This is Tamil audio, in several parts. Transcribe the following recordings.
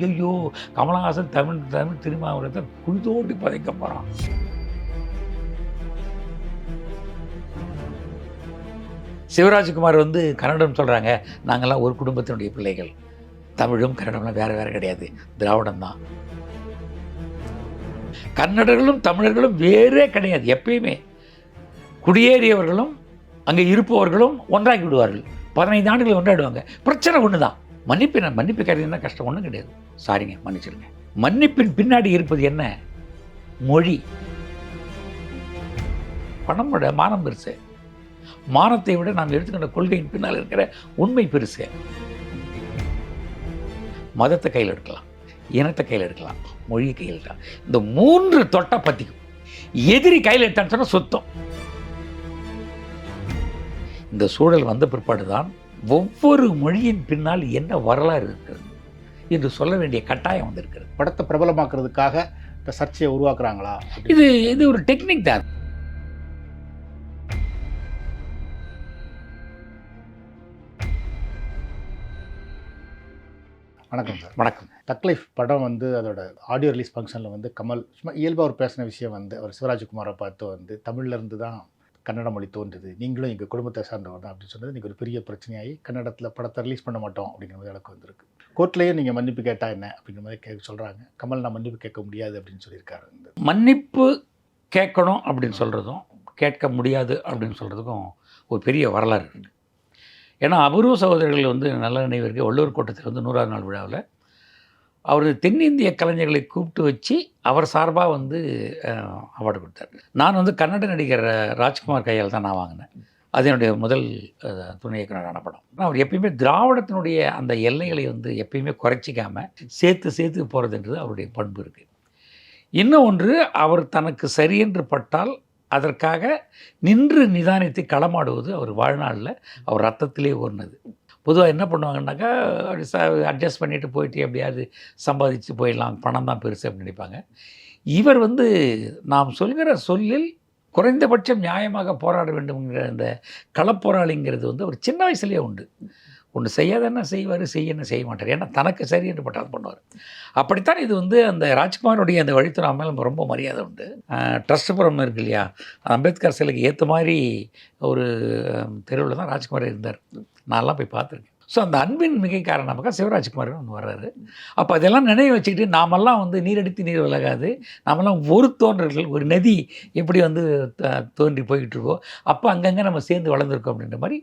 ஐயோ கமலஹாசன் தமிழ் தமிழ் திருமாவளத்தை குழி பதைக்க போகிறான் சிவராஜ்குமார் வந்து கன்னடம் சொல்கிறாங்க நாங்கள்லாம் ஒரு குடும்பத்தினுடைய பிள்ளைகள். தமிழும் கன்னடம்லாம் வேறு வேறு கிடையாது. திராவிடம் தான். கன்னடர்களும் தமிழர்களும் வேறே கிடையாது எப்பயுமே. குடியேறியவர்களும் அங்கே இருப்பவர்களும் ஒன்றாக்கி விடுவார்கள். பதினைந்து ஆண்டுகள் ஒன்றாடுவாங்க பிரச்சனை ஒன்று தான் மன்னிப்பு மன்னிப்பு மன்னிப்பு கருதுனா கஷ்டம் ஒன்றும் கிடையாது. சாரிங்க மன்னிச்சிருங்க மன்னிப்பின் பின்னாடி இருப்பது என்ன? மொழி. பணம் விட மானம் பெருசு. மானத்தை விட நாம் எடுத்துக்கின்ற கொள்கையின் பின்னால் இருக்கிற உண்மை பெருசு. மதத்தை கையில் எடுக்கலாம். இனத்தை கையில் எடுக்கலாம். மொழியை கையில் எடுக்கலாம். இந்த மூன்று தொட்டை பற்றிக்கும் எதிரி கையில் எடுத்தான்னு சொன்னால் சுத்தம். இந்த சூழல் வந்த பிற்பாடு தான் ஒவ்வொரு மொழியின் பின்னால் என்ன வரலாறு இருக்கிறது என்று சொல்ல வேண்டிய கட்டாயம் வந்திருக்கிறது. படத்தை பிரபலமாக்குறதுக்காக இந்த சர்ச்சையை உருவாக்குறாங்களா? இது இது ஒரு டெக்னிக் தான். வணக்கம் சார். வணக்கம். தக்லைஃப் படம் வந்து அதோட ஆடியோ ரிலீஸ் ஃபங்க்ஷனில் வந்து கமல் சும்மா இயல்பாக அவர் பேசின விஷயம் வந்து அவர் சிவராஜ்குமாரை பார்த்து வந்து தமிழ்ல இருந்து தான் கன்னட மொழி தோன்றுது. நீங்களும் எங்கள் குடும்பத்தை சார்ந்தவர் தான் அப்படின்னு சொன்னது இன்றைக்கி ஒரு பெரிய பிரச்சனையாகி கன்னடத்தில் படத்தை ரிலீஸ் பண்ண மாட்டோம் அப்படிங்கிற மாதிரி அளவுக்கு வந்திருக்கு. கோர்ட்லேயே நீங்கள் மன்னிப்பு கேட்டால் என்ன அப்படிங்கிற மாதிரி கேட்க சொல்கிறாங்க கமல் நான் மன்னிப்பு கேட்க முடியாது அப்படின்னு சொல்லியிருக்காரு. இந்த மன்னிப்பு கேட்கணும் அப்படின்னு சொல்கிறதும் கேட்க முடியாது அப்படின்னு சொல்கிறதுக்கும் ஒரு பெரிய வரலாறு இருக்குது ஏன்னா அபூர்வ சகோதரர்கள் வந்து நல்ல நினைவிற்கு வள்ளுவர் கோட்டத்தில் வந்து நூறாவது நாள் விழாவில் அவர் தென்னிந்திய கலைஞர்களை கூப்பிட்டு வச்சு அவர் சார்பாக வந்து அவார்டு கொடுத்தார். நான் வந்து கன்னட நடிகர் ராஜ்குமார் கையால் தான் நான் வாங்கினேன். அது என்னுடைய முதல் துணை இயக்குனரான படம். ஆனா, அவர் எப்பயுமே திராவிடத்தினுடைய அந்த எல்லைகளை வந்து எப்பயுமே குறைச்சிக்காம சேர்த்து சேர்த்து போகிறதுன்றது அவருடைய பண்பு இருக்குது இன்னும் ஒன்று அவர் தனக்கு சரியென்று பட்டால் அதற்காக நின்று நிதானித்து களமாடுவது அவர் வாழ்நாளில் அவர் ரத்தத்திலே ஓடினது பொதுவாக என்ன பண்ணுவாங்கன்னாக்கா அப்படி ச அட்ஜஸ்ட் பண்ணிட்டு போயிட்டு எப்படியாவது சம்பாதிச்சு போயிடலாம். பணம் தான் பெருசு அப்படின்னு நினைப்பாங்க. இவர் வந்து நாம் சொல்கிற சொல்லில் குறைந்தபட்சம் நியாயமாக போராட வேண்டும்ங்கிற அந்த களப்போராளிங்கிறது வந்து அவர் சின்ன வயசுலேயே உண்டு. ஒன்று செய்யாத என்ன செய்வார் செய்ய என்ன செய்ய மாட்டார். ஏன்னா தனக்கு சரி என்று பட்டால் பண்ணுவார். அப்படித்தான் இது வந்து அந்த ராஜ்குமாருடைய அந்த வழித்துறை மேலே ரொம்ப மரியாதை உண்டு. ட்ரஸ்ட்புரம் இருக்கு இல்லையா? அம்பேத்கர் சிலைக்கு ஏற்ற மாதிரி ஒரு தெருவில் தான் ராஜ்குமார் இருந்தார். நான்லாம் போய் பார்த்துருக்கேன். ஸோ அந்த அன்பின் மிகை காரணமாக சிவராஜ்குமார் ஒன்று வர்றாரு. அப்போ அதெல்லாம் நினைவு வச்சுக்கிட்டு நாமெல்லாம் வந்து நீரடித்து நீர் விலகாது. நாமெல்லாம் ஒரு தோன்றல்கள் ஒரு நதி எப்படி வந்து த- தோன்றி போய்கிட்டு இருக்கோ அப்போ அங்கங்கே நம்ம சேர்ந்து வளர்ந்துருக்கோம் அப்படின்ற மாதிரி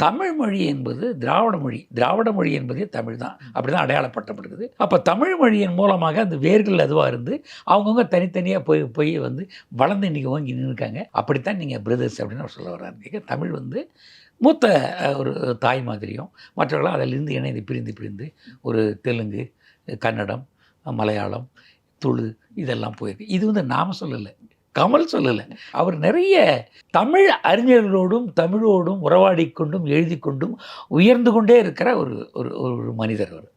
தமிழ் மொழி என்பது திராவிட மொழி. திராவிட மொழி என்பதே தமிழ் தான். அப்படி தான் அடையாளப்பட்டப்படுகிறது அப்போ தமிழ் மொழியின் மூலமாக அந்த வேர்கள் அதுவாக இருந்து அவங்கவுங்க தனித்தனியாக போய் போய் வந்து வளர்ந்து இன்றைக்கி ஓங்கி நின்றுருக்காங்க அப்படித்தான் நீங்கள் பிரதர்ஸ் அப்படின்னு அவர் சொல்ல வர்றாரு. தமிழ் வந்து மூத்த ஒரு தாய் மாதிரியும் மற்றவர்களும் அதிலிருந்து இணைந்து பிரிந்து பிரிந்து ஒரு தெலுங்கு கன்னடம் மலையாளம் துளு இதெல்லாம் போயிருக்கு. இது வந்து நாம் சொல்லலை கமல் சொல்லலை. அவர் நிறைய தமிழ் அறிஞர்களோடும் தமிழோடும் உறவாடி கொண்டும் எழுதி கொண்டும் உயர்ந்து கொண்டே இருக்கிற ஒரு ஒரு ஒரு மனிதர் அவர்.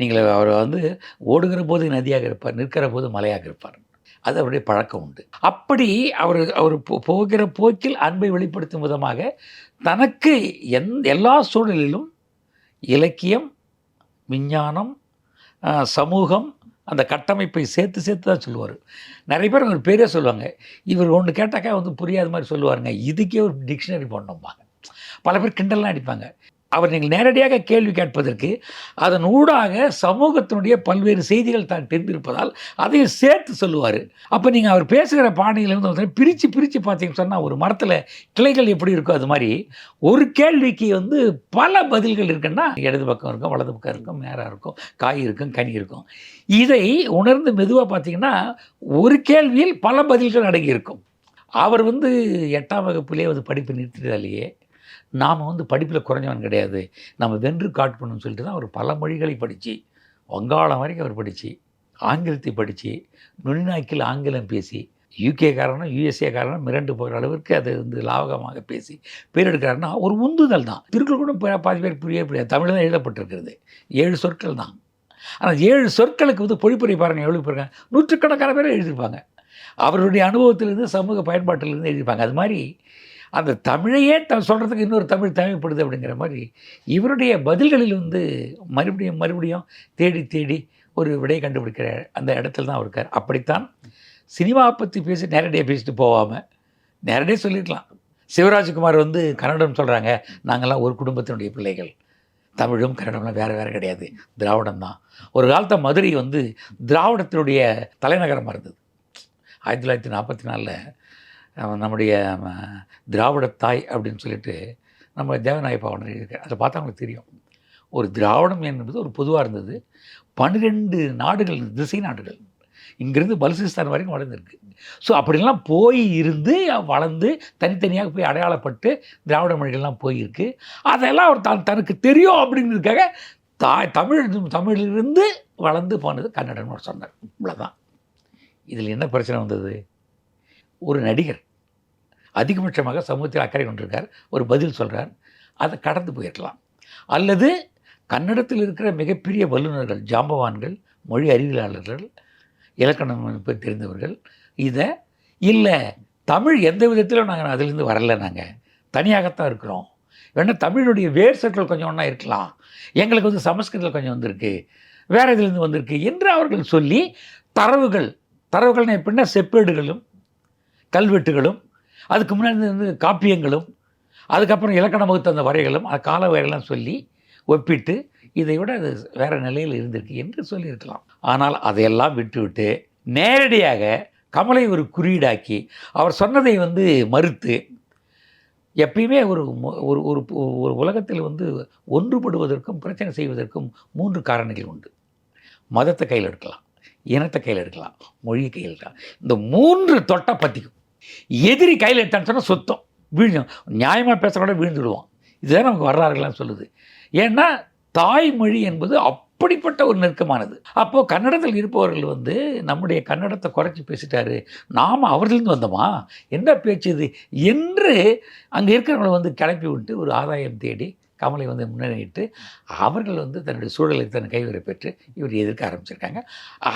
நீங்கள் அவர் வந்து ஓடுகிற போது நதியாக இருப்பார் நிற்கிற போது மலையாக இருப்பார். அது அவருடைய பழக்கம் உண்டு. அப்படி அவர் அவர் போ- போகிற போக்கில் அன்பை வெளிப்படுத்தும் விதமாக தனக்கு எந் எல்லா சூழலிலும் இலக்கியம் விஞ்ஞானம் சமூகம் அந்த கட்டமைப்பை சேர்த்து சேர்த்து தான் சொல்லுவார். நிறைய பேர் அவர் பேரே சொல்லுவாங்க. இவர் ஒன்று கேட்டாக்கா வந்து புரியாத மாதிரி சொல்லுவாருங்க. இதுக்கே ஒரு டிக்ஷனரி பண்ணோம்பாங்க பல பேர் கிண்டல்லாம் அடிப்பாங்க. அவர் நீங்கள் நேரடியாக கேள்வி கேட்பதற்கு அதன் ஊடாக சமூகத்தினுடைய பல்வேறு செய்திகள் தான் தெரிந்திருப்பதால் அதையும் சேர்த்து சொல்லுவார். அப்போ நீங்கள் அவர் பேசுகிற பாணியிலிருந்து வந்து பிரித்து பிரித்து பார்த்தீங்கன்னு சொன்னால் ஒரு மரத்தில் கிளைகள் எப்படி இருக்கோ அது மாதிரி ஒரு கேள்விக்கு வந்து பல பதில்கள் இருக்குன்னா இடது பக்கம் இருக்கும் வலது பக்கம் இருக்கும் நேராக இருக்கும் காய் இருக்கும் கனி இருக்கும். இதை உணர்ந்து மெதுவாக பார்த்தீங்கன்னா ஒரு கேள்வியில் பல பதில்கள் அடங்கியிருக்கும். அவர் வந்து எட்டாம் வகுப்பிலே வந்து படிப்பு நிறுத்திட்டாலேயே நாம் வந்து படிப்பில் குறைஞ்சவன் கிடையாது. நம்ம வென்று காட்டணும்னு சொல்லிட்டு தான் அவர் பல மொழிகளை படித்து வங்காளம் வரைக்கும் அவர் படித்து ஆங்கிலத்தை படித்து நுண்நாக்கில் ஆங்கிலம் பேசி யூகே காரணம் யூஎஸ்ஏ காரணம் மிரண்டு போகிற அளவிற்கு அது வந்து லாவகமாக பேசி பேர் எடுக்கிறாருன்னா ஒரு உந்துதல் தான். திருக்குறள் கூட பாதி பேர் புரிய புரியாது தமிழ் தான் எழுதப்பட்டிருக்கிறது. ஏழு சொற்கள் தான். ஆனால் ஏழு சொற்களுக்கு வந்து பொழிப்புரை பாருங்கள் எவ்வளோ பாருங்க? நூற்றுக்கணக்கான பேர் எழுதியிருப்பாங்க. அவருடைய அனுபவத்திலிருந்து சமூக பயன்பாட்டிலிருந்து எழுதியிருப்பாங்க. அது மாதிரி அந்த தமிழையே த சொல்கிறதுக்கு இன்னொரு தமிழ் தேவைப்படுது அப்படிங்கிற மாதிரி இவருடைய பதில்களில் வந்து மறுபடியும் மறுபடியும் தேடி தேடி ஒரு விடை கண்டுபிடிக்கிற அந்த இடத்துல தான் இருக்கார் அப்படித்தான் சினிமா பற்றி பேசி நேரடியாக பேசிட்டு போகாமல் நேரடியாக சொல்லியிருக்கலாம். சிவராஜ்குமார் வந்து கன்னடம் சொல்கிறாங்க நாங்கள்லாம் ஒரு குடும்பத்தினுடைய பிள்ளைகள். தமிழும் கன்னடம்லாம் வேறு வேறு கிடையாது. திராவிடம் தான். ஒரு காலத்தை மதுரை வந்து திராவிடத்தினுடைய தலைநகரமாக இருந்தது. ஆயிரத்தி தொள்ளாயிரத்தி நாற்பத்தி நாலில் நம்முடைய திராவிட தாய் அப்படின்னு சொல்லிட்டு நம்ம தேவநாய பாவனர் எழுதியிருக்காரு அதை பார்த்தா அவங்களுக்கு தெரியும். ஒரு திராவிடம் என்பது ஒரு பொதுவாக இருந்தது. பன்னிரெண்டு நாடுகள் திசை நாடுகள். இங்கேருந்து பலுசிஸ்தான் வரைக்கும் வளர்ந்துருக்கு. ஸோ அப்படிலாம் போய் இருந்து வளர்ந்து தனித்தனியாக போய் அடையாளப்பட்டு திராவிட மொழிகள்லாம் போயிருக்கு. அதெல்லாம் அவர் தான் தனக்கு தெரியும் அப்படிங்கிறதுக்காக தாய் தமிழ் தமிழிலிருந்து வளர்ந்து போனது கன்னடன்னு அவர் சொன்னார். இவ்வளோதான் இதில் என்ன பிரச்சனை வந்தது? ஒரு நடிகர். அதிகபட்சமாக சமூகத்தில் அக்கறை கொண்டிருக்கார். ஒரு பதில் சொல்கிறார் அதை கடந்து போயிருக்கலாம் அல்லது கன்னடத்தில் இருக்கிற மிகப்பெரிய வல்லுநர்கள் ஜாம்பவான்கள் மொழி அறிவியலாளர்கள் இலக்கணம் பற்றி தெரிந்தவர்கள் இதை இல்லை தமிழ் எந்த விதத்திலும் நாங்கள் அதிலிருந்து வரல நாங்கள் தனியாகத்தான் இருக்கிறோம். வேணால் தமிழுடைய வேர் சொற்கள் கொஞ்சம் ஒன்றா இருக்கலாம். எங்களுக்கு வந்து சமஸ்கிருதத்தில் கொஞ்சம் வந்திருக்கு. வேறு இதுலேருந்து வந்திருக்கு என்று அவர்கள் சொல்லி தரவுகள் தரவுகள்னு எப்படின்னா செப்பேடுகளும் கல்வெட்டுகளும் அதுக்கு முன்னாடி வந்து காப்பியங்களும் அதுக்கப்புறம் இலக்கண வகுத்த அந்த வரைகளும் அந்த கால வரைகள்லாம் சொல்லி ஒப்பிட்டு இதை விட அது வேறு நிலையில் இருந்திருக்கு என்று சொல்லியிருக்கலாம். ஆனால் அதையெல்லாம் விட்டுவிட்டு நேரடியாக கமலை ஒரு குறியீடாக்கி அவர் சொன்னதை வந்து மறுத்து எப்பயுமே ஒரு ஒரு ஒரு ஒரு உலகத்தில் வந்து ஒன்றுபடுவதற்கும் பிரச்சனை செய்வதற்கும் மூன்று காரணங்கள் உண்டு. மதத்தை கையில் எடுக்கலாம் இனத்தை கையில் எடுக்கலாம் மொழியை கையில் எடுக்கலாம். இந்த மூன்று தொட்டை பற்றிக்கும். எதிரி கையில் எடுத்தான்னு சொன்னால் சுத்தம். வீழும் நியாயமாக பேசுகிறோட வீழ்ந்துடுவோம் இதுதான் நமக்கு வரலாறுகள்லாம் சொல்லுது. ஏன்னா தாய்மொழி என்பது அப்படிப்பட்ட ஒரு நெருக்கமானது. அப்போது கன்னடத்தில் இருப்பவர்கள் வந்து நம்முடைய கன்னடத்தை குறைச்சி பேசிட்டாரு நாம் அவர்களிருந்து வந்தோமா? என்ன பேச்சு இது? என்று அங்கே இருக்கிறவங்களை வந்து கிளப்பி விட்டு ஒரு ஆதாயம் தேடி கமலை வந்து முன்னணியிட்டு அவர்கள் வந்து தன்னுடைய சூழலை தன் கைவரை பெற்று இவர் எதிர்க்க ஆரம்பிச்சிருக்காங்க.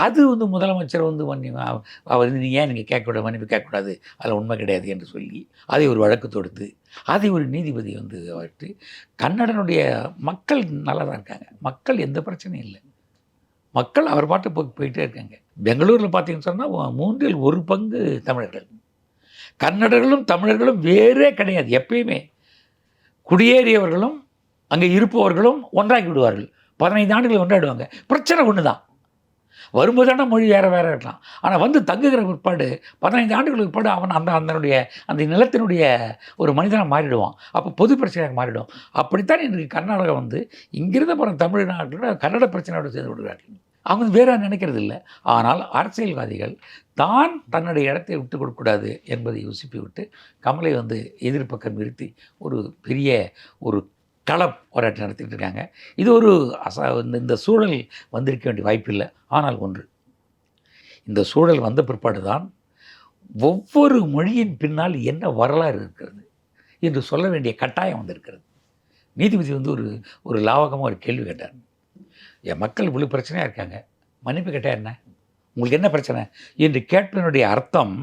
அது வந்து முதலமைச்சர் வந்து மன்னி அவர் வந்து நீ ஏன் நீங்கள் கேட்கக்கூடாது மன்னிப்பு கேட்கக்கூடாது? அதில் உண்மை கிடையாது என்று சொல்லி அதை ஒரு வழக்கு தொடுத்து அதை ஒரு நீதிபதி வந்து அவர்கிட்ட கன்னடனுடைய மக்கள் நல்லா தான் இருக்காங்க. மக்கள் எந்த பிரச்சனையும் இல்லை. மக்கள் அவர் பாட்டு போய் போயிட்டே இருக்காங்க. பெங்களூரில் பார்த்தீங்கன்னு சொன்னால் மூன்றில் ஒரு பங்கு தமிழர்கள். கன்னடர்களும் தமிழர்களும் வேறே கிடையாது எப்பயுமே. குடியேறியவர்களும் அங்கே இருப்பவர்களும் ஒன்றாக்கி விடுவார்கள். பதினைந்து ஆண்டுகள் ஒன்றாடுவாங்க. பிரச்சனை ஒன்று தான் வரும்போதான மொழி வேறு வேறு இருக்கலாம். ஆனால் வந்து தங்குகிற பிற்பாடு பதினைந்து ஆண்டுகளுக்கு பிற்பாடு அவன் அந்த அதனுடைய அந்த நிலத்தினுடைய ஒரு மனிதனாக மாறிடுவான். அப்போ பொது பிரச்சனையாக மாறிடும். அப்படித்தான் இன்றைக்கு கர்நாடகா வந்து இங்கிருந்து போகிற தமிழ்நாட்டோட கன்னட பிரச்சனையோடு சேர்ந்து விடுகிறார்கள். அவங்க வேற நினைக்கிறது இல்லை. ஆனால் அரசியல்வாதிகள் தான் தன்னுடைய இடத்தை விட்டு கொடுக்கக்கூடாது என்பதை யோசிப்பி விட்டு கமலை வந்து எதிர்ப்பக்கம் நிறுத்தி ஒரு பெரிய ஒரு கள போராட்டம் நடத்திட்டு இருக்காங்க இது ஒரு அசா இந்த இந்த சூழல் வந்திருக்க வேண்டிய வாய்ப்பில்லை. ஆனால் ஒன்று. இந்த சூழல் வந்த பிற்பாடு தான் ஒவ்வொரு மொழியின் பின்னால் என்ன வரலாறு இருக்கிறது என்று சொல்ல வேண்டிய கட்டாயம் வந்திருக்கிறது. நீதிபதி வந்து ஒரு ஒரு லாவகமாக ஒரு கேள்வி கேட்டார். என் மக்கள் இவ்வளோ பிரச்சனையாக இருக்காங்க. மன்னிப்பு கேட்டால் என்ன? உங்களுக்கு என்ன பிரச்சனை? என்று கேட்பதனுடைய அர்த்தம்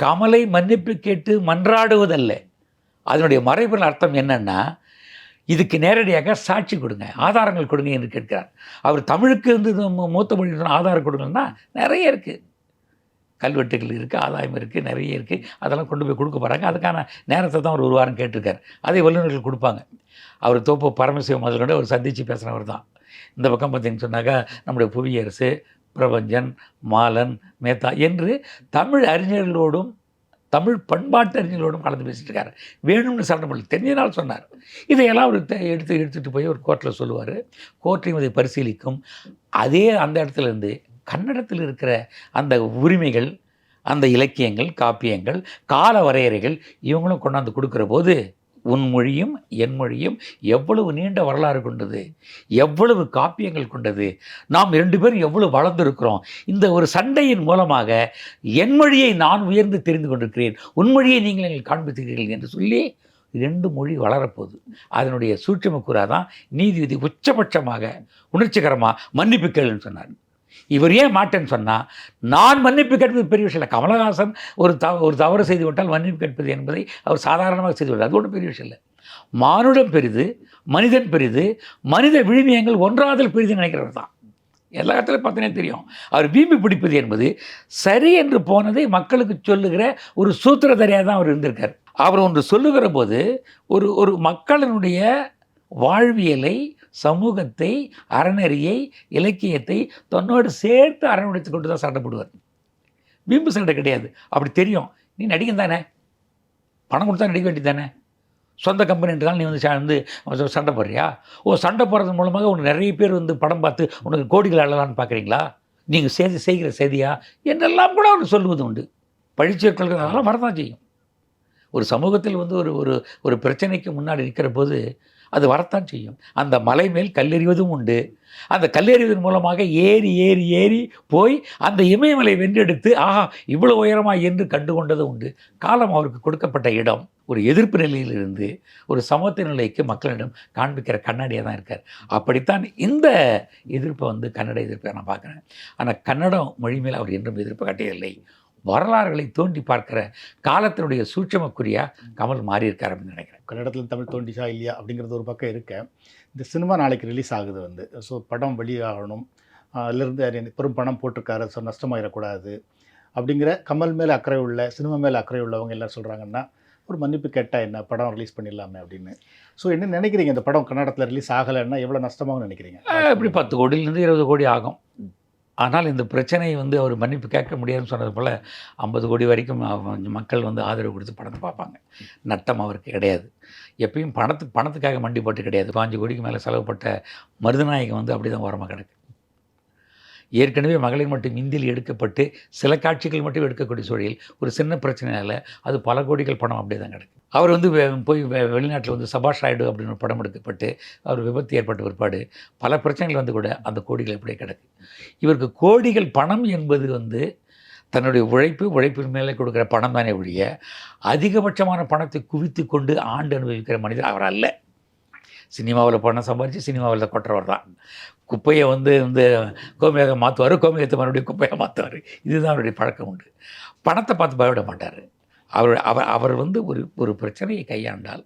கமலை மன்னிப்பு கேட்டு மன்றாடுவதல்ல. அதனுடைய மறைபொருள் அர்த்தம் என்னன்னா இதுக்கு நேரடியாக சாட்சி கொடுங்க ஆதாரங்கள் கொடுங்க என்று கேட்கிறார். அவர் தமிழுக்கு வந்து மூத்த மொழி ஆதாரம் கொடுங்கன்னா நிறைய இருக்குது கல்வெட்டுகள் இருக்குது ஆதாயம் இருக்குது நிறைய இருக்குது அதெல்லாம் கொண்டு போய் கொடுக்க போகிறாங்க அதுக்கான நேரத்தை தான் அவர் ஒரு வாரம் கேட்டிருக்கார். அதை வல்லுநர்கள் கொடுப்பாங்க. அவர் தோப்பு பரமசிவ முதல் அவர் சந்தித்து பேசுகிறவர் தான். இந்த பக்கம் பார்த்தீங்கன்னு சொன்னாக்கா நம்முடைய புவியரசு பிரபஞ்சன் மாலன் மேத்தா என்று தமிழ் அறிஞர்களோடும் தமிழ் பண்பாட்டறிஞர்களோடும் கலந்து பேசிட்டு இருக்காரு வேணும்னு சட்டம் பண்ணல சொன்னார். இதையெல்லாம் அவர் எடுத்து எடுத்துகிட்டு போய் ஒரு கோர்ட்டில் சொல்லுவார். கோர்ட்டையும் இதை பரிசீலிக்கும். அதே அந்த இடத்துல இருந்து கன்னடத்தில் இருக்கிற அந்த உரிமைகள் அந்த இலக்கியங்கள் காப்பியங்கள் கால வரையறைகள் இவங்களும் கொண்டாந்து கொடுக்குற போது உன் மொழியும் என் மொழியும் எவ்வளவு நீண்ட வரலாறு கொண்டது எவ்வளவு காப்பியங்கள் கொண்டது. நாம் இரண்டு பேரும் எவ்வளவு வளர்ந்துருக்கிறோம். இந்த ஒரு சண்டையின் மூலமாக என் மொழியை நான் உயர்ந்து தெரிந்து கொண்டிருக்கிறேன். உன் மொழியை நீங்கள் எங்கள் காண்பித்தீர்கள் என்று சொல்லி ரெண்டு மொழி வளரப்போகுது. அதனுடைய சூட்சம நீதிபதி உச்சபட்சமாக உணர்ச்சிகரமாக மன்னிப்பு கேளுன்னு சொன்னார். இவர் ஏன் மாட்டேன்னு சொன்னால் நான் மன்னிப்பு கேட்பது பெரிய விஷயம் இல்லை. கமலஹாசன் ஒரு தவ ஒரு தவறு செய்து விட்டால் மன்னிப்பு கேட்பது என்பதை அவர் சாதாரணமாக செய்து விட்டார் அது ஒன்றும் பெரிய விஷயம் இல்லை. மானுடம் பெரிது மனிதன் பெரிது மனித விழுமியங்கள் ஒன்றாதல் பெரிது நினைக்கிறவர் தான். எல்லா இடத்துலையும் பார்த்தீங்கன்னா தெரியும். அவர் வீம்பி பிடிப்பது என்பது சரி என்று போனதை மக்களுக்கு சொல்லுகிற ஒரு சூத்திரதரையாக தான் அவர் இருந்திருக்கார். அவர் ஒன்று சொல்லுகிற போது ஒரு ஒரு மக்களினுடைய வாழ்வியலை சமூகத்தை அறநெறியை இலக்கியத்தை தன்னோடு சேர்த்து அரவணைத்து கொண்டு தான் சண்டைப்படுவார் வீம்பு சண்டை கிடையாது. அப்படி தெரியும். நீ நடிகன் தானே? பணம் கொடுத்தா நடிக்க வேண்டியது தானே? சொந்த கம்பெனின்றதால நீ வந்து வந்து சண்டை போடுறியா? ஓ சண்டை போடுறது மூலமாக உனக்கு நிறைய பேர் வந்து படம் பார்த்து உனக்கு கோடிகள் அழலான்னு பார்க்குறீங்களா? நீங்கள் செய்தி செய்கிற செய்தியா? என்றெல்லாம் கூட அவர் சொல்லுவது உண்டு. பழிச்சொற்கள் அதெல்லாம் வரதான் செய்யும். ஒரு சமூகத்தில் வந்து ஒரு ஒரு ஒரு பிரச்சனைக்கு முன்னாடி நிற்கிற போது அது வரத்தான் செய்யும். அந்த மலை மேல் கல்லெறிவதும் உண்டு. அந்த கல்லெறிவதன் மூலமாக ஏறி ஏறி ஏறி போய் அந்த இமயமலை வென்றெடுத்து ஆஹா இவ்வளோ உயரமா? என்று கண்டுகொண்டது உண்டு. காலம் அவருக்கு கொடுக்கப்பட்ட இடம். ஒரு எதிர்ப்பு நிலையிலிருந்து ஒரு சமத்துவ நிலைக்கு மக்களிடம் காண்பிக்கிற கண்ணாடியாக தான் இருக்கார். அப்படித்தான் இந்த எதிர்ப்பை வந்து கன்னட எதிர்ப்பை நான் பார்க்குறேன். ஆனால் கன்னடம் மொழி மேல் அவர் என்றும் எதிர்ப்பு காட்டியதில்லை. வரலாறுகளை தோண்டி பார்க்கிற காலத்தினுடைய சூட்சமக்குறியா கமல் மாறியிருக்கார் அப்படின்னு நினைக்கிறேன். கன்னடத்தில் தமிழ் தோண்டிச்சா இல்லையா அப்படிங்கிறது ஒரு பக்கம் இருக்க. இந்த சினிமா நாளைக்கு ரிலீஸ் ஆகுது வந்து. ஸோ படம் வெளியாகணும். அதிலிருந்து அது பெரும் பணம் போட்டிருக்காரு. ஸோ நஷ்டமாயிடக்கூடாது. அப்படிங்கிற கமல் மேலே அக்கறை உள்ள சினிமா மேலே அக்கறை உள்ளவங்க எல்லாம் சொல்கிறாங்கன்னா ஒரு மன்னிப்பு கேட்டால் என்ன? படம் ரிலீஸ் பண்ணிடலாமே அப்படின்னு. ஸோ என்ன நினைக்கிறீங்க? இந்த படம் கன்னடத்தில் ரிலீஸ் ஆகலைன்னா எவ்வளோ நஷ்டமாகும் நினைக்கிறீங்க? இப்படி பத்து கோடியிலேருந்து இருபது கோடி ஆகும். ஆனால் இந்த பிரச்சனையை வந்து அவர் மன்னிப்பு கேட்க முடியாதுன்னு சொன்னது போல் ஐம்பது கோடி வரைக்கும் மக்கள் வந்து ஆதரவு கொடுத்து படத்தை பார்ப்பாங்க. நட்டம் அவருக்கு கிடையாது. எப்பயும் பணத்துக்கு பணத்துக்காக மண்டி போட்டு கிடையாது. பாஞ்சு கோடிக்கு மேலே செலவுப்பட்ட மருதநாயகம் வந்து அப்படி தான் ஓரமாக கிடக்கு. ஏற்கனவே மகளிர் மட்டும் இந்தியில் எடுக்கப்பட்டு சில காட்சிகள் மட்டும் எடுக்கக்கூடிய சூழலில் ஒரு சின்ன பிரச்சனையால் அது பல கோடிகள் பணம் அப்படியே தான் கிடக்கு. அவர் வந்து போய் வெ- வெளிநாட்டில் வந்து சபாஷ் ராய்டு அப்படின்னு படம் எடுக்கப்பட்டு அவர் விபத்து ஏற்பட்ட பிற்பாடு பல பிரச்சனைகள் வந்து கூட அந்த கோடிகள் எப்படியே கிடக்கு. இவருக்கு கோடிகள் பணம் என்பது வந்து தன்னுடைய உழைப்பு உழைப்பின் மேலே கொடுக்குற பணம் தானே ஒழிய அதிகபட்சமான பணத்தை குவித்து கொண்டு ஆண்டு அனுபவிக்கிற மனிதர் அவர் அல்ல. சினிமாவில் பணம் சம்பாதிச்சு சினிமாவில் கொட்டுறவர் தான். குப்பையை வந்து வந்து கோமியாக மாற்றுவார் கோமியத்தை மறுபடியும் குப்பையாக மாற்றுவார் இதுதான் அவருடைய பழக்கம் உண்டு. பணத்தை பார்த்து பயப்பட மாட்டார். அவர் அவர் அவர் வந்து ஒரு ஒரு பிரச்சனையை கையாண்டால்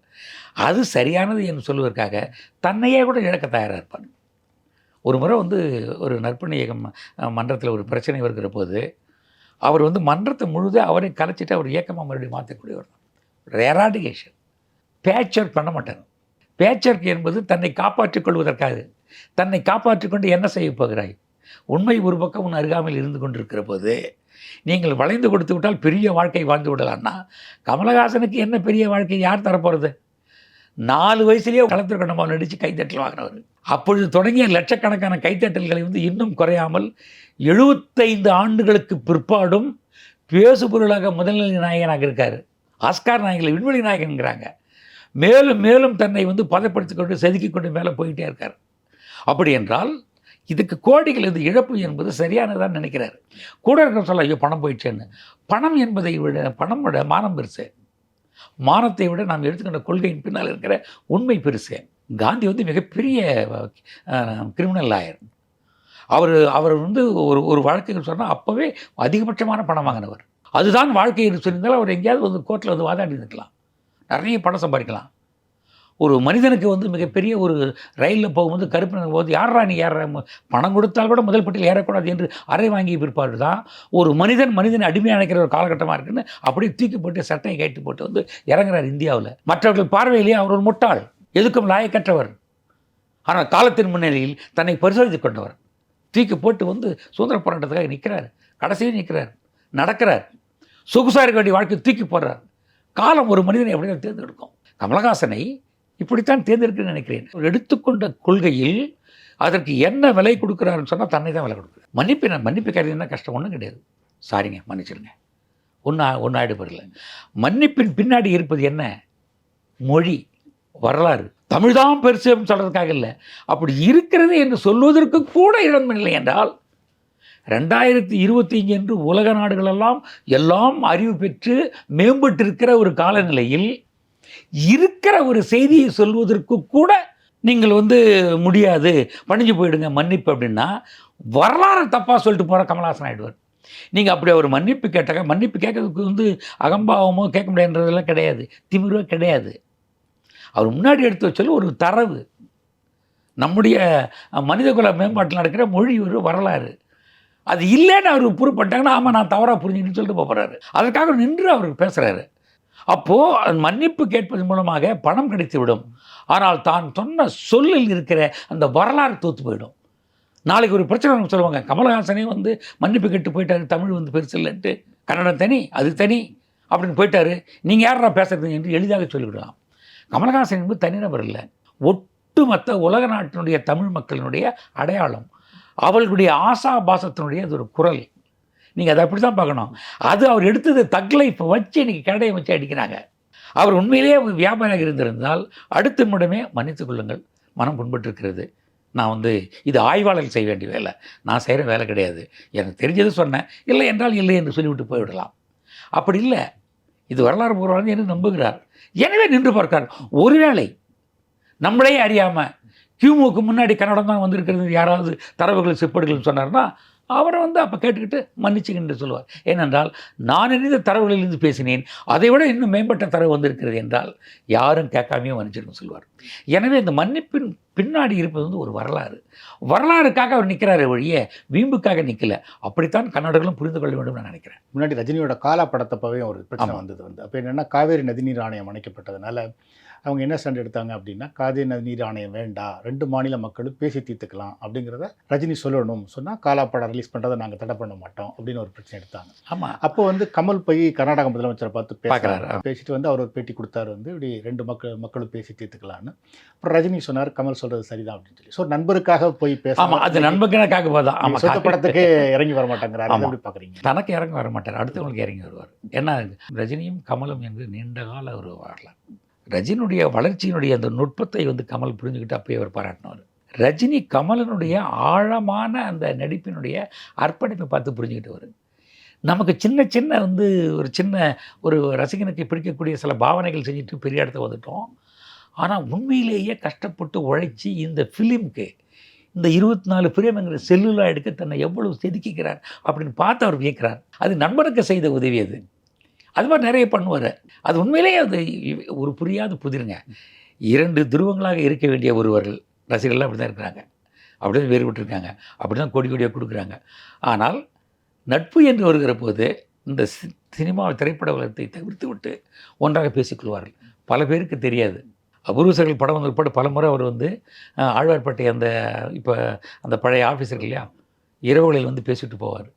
அது சரியானது என்று சொல்வதற்காக தன்னையே கூட இழக்க தயாராக இருப்பார். ஒரு முறை வந்து ஒரு நற்பணி இயக்கம் மன்றத்தில் ஒரு பிரச்சனை வருகிற போது அவர் வந்து மன்றத்தை முழுதாக அவரை கலைச்சிட்டு அவர் இயக்கமாக மறுபடியும் மாற்றக்கூடியவர் தான். ரெராடிகேஷன் பேச்சர் பண்ண மாட்டார். பேச்சர்க் என்பது தன்னை காப்பாற்றிக் கொள்வதற்காக. தன்னை காப்பாற்றிக் கொண்டு என்ன செய்ய போகிறாய்? உண்மை ஒரு பக்கம் உன் அருகாமையில் இருந்து கொண்டிருக்கிற போது நீங்கள் வளைந்து கொடுத்து விட்டால் பெரிய வாழ்க்கை வாழ்ந்து விடலாம்னா கமலஹாசனுக்கு என்ன பெரிய வாழ்க்கை? யார் தரப்போகிறது நாலு வயசுலேயே களத்தில் நடித்து கைத்தட்டல் வாங்கினவர். அப்பொழுது தொடங்கிய லட்சக்கணக்கான கைத்தட்டல்களை வந்து இன்னும் குறையாமல் எழுபத்தைந்து ஆண்டுகளுக்கு பிற்பாடும் பேசுபொருளாக முதல்நிலை நாயகனாக இருக்கார். ஆஸ்கார் நாயகில் விண்வெளி நாயகன்கிறாங்க. மேலும் மேலும் தன்னை வந்து பதப்படுத்திக் கொண்டு செதுக்கி கொண்டு மேலே போயிட்டே இருக்கார். அப்படி என்றால் இதுக்கு கோடிகள் இது இழப்பு என்பது சரியானதான் நினைக்கிறார். கூட இருக்கிற சொல்ல ஐயோ பணம் போயிடுச்சேன்னு. பணம் என்பதை விட பணம் விட மானம் பெருசு. மானத்தை விட நாம் எடுத்துக்கின்ற கொள்கையின் பின்னால் இருக்கிற உண்மை பெருசு. காந்தி வந்து மிகப்பெரிய கிரிமினல் லாயர். அவர் அவர் வந்து ஒரு ஒரு வழக்குகள் சொன்னால் அப்போவே அதிகபட்சமான பணம் வாங்கினவர். அதுதான் வாழ்க்கை என்று சொல்லியிருந்தாலும் அவர் எங்கேயாவது வந்து கோர்ட்டில் வந்து வாதாடி இருக்கலாம். நிறைய பணம் சம்பாதிக்கலாம். ஒரு மனிதனுக்கு வந்து மிகப்பெரிய ஒரு ரயிலில் போகும்போது கருப்பு போகும்போது யாரா நீ ஏற பணம் கொடுத்தால் கூட முதல் பட்டியல் ஏறக்கூடாது என்று அறை வாங்கிய பிற்பாடு தான் ஒரு மனிதன் மனிதனை அடிமையாக நினைக்கிற ஒரு காலகட்டமாக இருக்குன்னு அப்படியே தூக்கி போட்டு சட்டையை கட்டி போட்டு வந்து இறங்குறார் இந்தியாவில். மற்றவர்கள் பார்வையிலேயே அவர் ஒரு முட்டாள் எதுக்கும் லாயக்கற்றவர். ஆனால் காலத்தின் முன்னிலையில் தன்னை பரிசோதித்து கொண்டவர். தூக்கி போட்டு வந்து சுதந்திர போராட்டத்துக்காக நிற்கிறார். கடைசியில் நிற்கிறார். நடக்கிறார். சொகுசாக இருக்க வேண்டிய வாழ்க்கை தூக்கி போடுறார். காலம் ஒரு மனிதனை எப்படி தேர்ந்தெடுக்கும். கமலஹாசனை இப்படித்தான் தேர்ந்தெடுக்கிறேன் நினைக்கிறேன். எடுத்துக்கொண்ட கொள்கையில் அதற்கு என்ன விலை கொடுக்குறாருன்னு சொன்னால் தன்னை தான் விலை கொடுக்குது. மன்னிப்பு நான் மன்னிப்பு கருதி என்ன? கஷ்டம். ஒன்றும் கிடையாது. சாரிங்க மன்னிச்சிருங்க. ஒன்றா ஒன்றும் ஆயிடுபடல மன்னிப்பின் பின்னாடி இருப்பது என்ன? மொழி வரலாறு. தமிழ் தான் பெருசு அப்படின்னு சொல்கிறதுக்காக இல்லை. அப்படி இருக்கிறது என்று சொல்வதற்கு கூட இடமில்லை என்றால் ரெண்டாயிரத்தி இருபத்தி என்று உலக நாடுகளெல்லாம் எல்லாம் அறிவு பெற்று மேம்பட்டிருக்கிற ஒரு காலநிலையில் இருக்கிற ஒரு செய்தியை சொல்வதற்கு கூட நீங்கள் வந்து முடியாது. பணிஞ்சு போயிடுங்க மன்னிப்பு அப்படின்னா வரலாறு தப்பாக சொல்லிட்டு போகிற கமலஹாசன் ஆகிடுவார் நீங்கள் அப்படி அவர் மன்னிப்பு கேட்டாக்க மன்னிப்பு கேட்கறதுக்கு வந்து அகம்பாவமோ கேட்க முடியாதுன்றதெல்லாம் கிடையாது. திமிரோ கிடையாது. அவர் முன்னாடி எடுத்து வச்சாலும் ஒரு தரவு. நம்முடைய மனிதகுல மேம்பாட்டில் நடக்கிற மொழி ஒரு வரலாறு. அது இல்லைன்னு அவர் புறப்பட்டாங்கன்னா ஆமாம் நான் தவறாக புரிஞ்சுன்னு சொல்லிட்டு போகிறாரு அதற்காக நின்று அவர் பேசுகிறாரு அப்போது மன்னிப்பு கேட்பதன் மூலமாக பணம் கிடைத்து விடும் ஆனால் தான் சொன்ன சொல்லில் இருக்கிற அந்த வரலாறு தோத்து போயிடும். நாளைக்கு ஒரு பிரச்சனை சொல்லுவாங்க கமலஹாசனே வந்து மன்னிப்பு கேட்டு போயிட்டாரு தமிழ் வந்து பெருசு இல்லைன்ட்டு. கன்னடம் தனி அது தனி அப்படின்னு போயிட்டாரு. நீங்கள் யாரா பேசுறது என்று எளிதாக சொல்லிவிடலாம். கமலஹாசன் என்பது தனிநபர் இல்லை. ஒட்டுமொத்த உலக நாட்டினுடைய தமிழ் மக்களினுடைய அடையாளம். அவர்களுடைய ஆசாபாசத்தினுடைய அது ஒரு குரல். நீங்கள் அதை அப்படி தான் பார்க்கணும். அது அவர் எடுத்தது தக்லை இப்போ வச்சு இன்றைக்கி கடையை வச்சு அடிக்கிறாங்க. அவர் உண்மையிலேயே வியாபாரியாக இருந்திருந்தால் அடுத்த நிமிடமே மன்னித்து கொள்ளுங்கள். மனம் புண்பட்டிருக்கிறது. நான் வந்து இது ஆய்வாளர்கள் செய்ய வேண்டிய வேலை. நான் செய்கிற வேலை கிடையாது. எனக்கு தெரிஞ்சது சொன்னேன். இல்லை என்றால் இல்லை என்று சொல்லிவிட்டு போய்விடலாம். அப்படி இல்லை. இது வரலாறு பூர்வம் என்று நம்புகிறார். எனவே நின்று பார்க்கிறார் ஒருவேளை நம்மளே அறியாமல் கியூமுக்கு முன்னாடி கன்னடம் தான் வந்திருக்கிறது. யாராவது தரவுகள் செப்படுகள்னு சொன்னார்னா அவரை வந்து அப்போ கேட்டுக்கிட்டு மன்னிச்சுக்கின்னு சொல்லுவார். ஏனென்றால் நான் அறிந்த தரவுகளிலிருந்து பேசினேன். அதை விட இன்னும் மேம்பட்ட தரவு வந்திருக்கிறது என்றால் யாரும் கேட்காமையும் மன்னிச்சிருன்னு சொல்லுவார். எனவே இந்த மன்னிப்பின் பின்னாடி இருப்பது வந்து ஒரு வரலாறு. வரலாறுக்காக அவர் நிற்கிறாரு ஒழிய வீம்புக்காக நிற்கல அப்படித்தான் கன்னடர்களும் புரிந்து கொள்ள வேண்டும் நான் நினைக்கிறேன். முன்னாடி ரஜினியோட காலா படத்தப்பவே ஒரு பிரச்சனை. வந்தது வந்து. அப்போ என்னென்னா காவேரி நதிநீர் ஆணையம் அமைக்கப்பட்டதுனால அவங்க என்ன ஸ்டாண்ட் எடுத்தாங்க அப்படின்னா காவேரி நதிநீர் ஆணையம் வேண்டாம் ரெண்டு மாநில மக்களும் பேசி தீர்த்துக்கலாம் அப்படிங்கிறத ரஜினி சொல்லணும். சொன்னால் காலா படம் ரிலீஸ் பண்ணுறதை நாங்கள் தடை பண்ண மாட்டோம் அப்படின்னு ஒரு பிரச்சனை எடுத்தாங்க. ஆமாம் அப்போ வந்து கமல் போய் கர்நாடக முதலமைச்சரை பார்த்து. பேசுறாரு. பேசிட்டு வந்து அவர் ஒரு பேட்டி கொடுத்தாரு வந்து இப்படி ரெண்டு மக்கள் மக்களும் பேசி தீர்த்துக்கலாம்னு. அப்புறம் ரஜினி சொன்னார் கமல் சொல்றது சரிதான் அப்படின்னு சொல்லி. ஸோ நண்பருக்காக போய் பேச ஆமாம் அது நண்பகனுக்காக போதான் சொந்த ஆமாம் படத்துக்கே இறங்கி வர மாட்டேங்கிறாரு. பார்க்குறீங்க தனக்கு இறங்க வர மாட்டார். அடுத்தவங்களுக்கு இறங்கி வருவார். ஏன்னா ரஜினியும் கமலும் என்று நீண்ட கால ஒரு வரலாறு. ரஜினியுடைய வளர்ச்சியினுடைய அந்த நுட்பத்தை வந்து கமல் புரிஞ்சுக்கிட்டு அப்பயே அவர் பாராட்டினார். ரஜினி கமலனுடைய ஆழமான அந்த நடிப்பினுடைய அர்ப்பணிப்பை பார்த்து புரிஞ்சுக்கிட்டவர் நமக்கு சின்ன சின்ன வந்து ஒரு சின்ன ஒரு ரசிகனுக்கு பிடிக்கக்கூடிய சில பாவனைகள் செஞ்சுட்டு பெரிய இடத்துக்கு வந்துட்டோம். ஆனால் உண்மையிலேயே கஷ்டப்பட்டு உழைச்சி இந்த ஃபிலிம்க்கு இந்த இருபத்தி நாலு ஃப்ரேம்ங்கிற செல்லுலா எடுக்க தன்னை எவ்வளவு செதுக்கிக்கிறார் அப்படின்னு பார்த்து அவர் வியக்கிறார். அது நண்பனுக்கு செய்த உதவி அது. அது மாதிரி நிறைய பண்ணுவார். அது உண்மையிலேயே அது ஒரு புரியாத புதிருங்க. இரண்டு துருவங்களாக இருக்க வேண்டிய ஒருவர்கள் ரசிகர்கள்லாம் அப்படி தான் இருக்கிறாங்க. அப்படி தான் வேறுபட்டிருக்காங்க. அப்படி தான் கொடி கொடியாக கொடுக்குறாங்க. ஆனால் நட்பு என்று வருகிற போது இந்த சி- சினிமா திரைப்பட வளத்தை தவிர்த்து விட்டு ஒன்றாக பேசிக்கொள்வார்கள் பல பேருக்கு தெரியாது. அபூர்வசர்கள் படம் வந்து பிற்பாடு பல முறை அவர் வந்து ஆழ்வார்பட்டை ஆழ்வார்பேட்டை அந்த இப்போ அந்த பழைய ஆஃபீஸர்கள் இல்லையா? இரவுகளில் வந்து பேசிட்டு போவார்.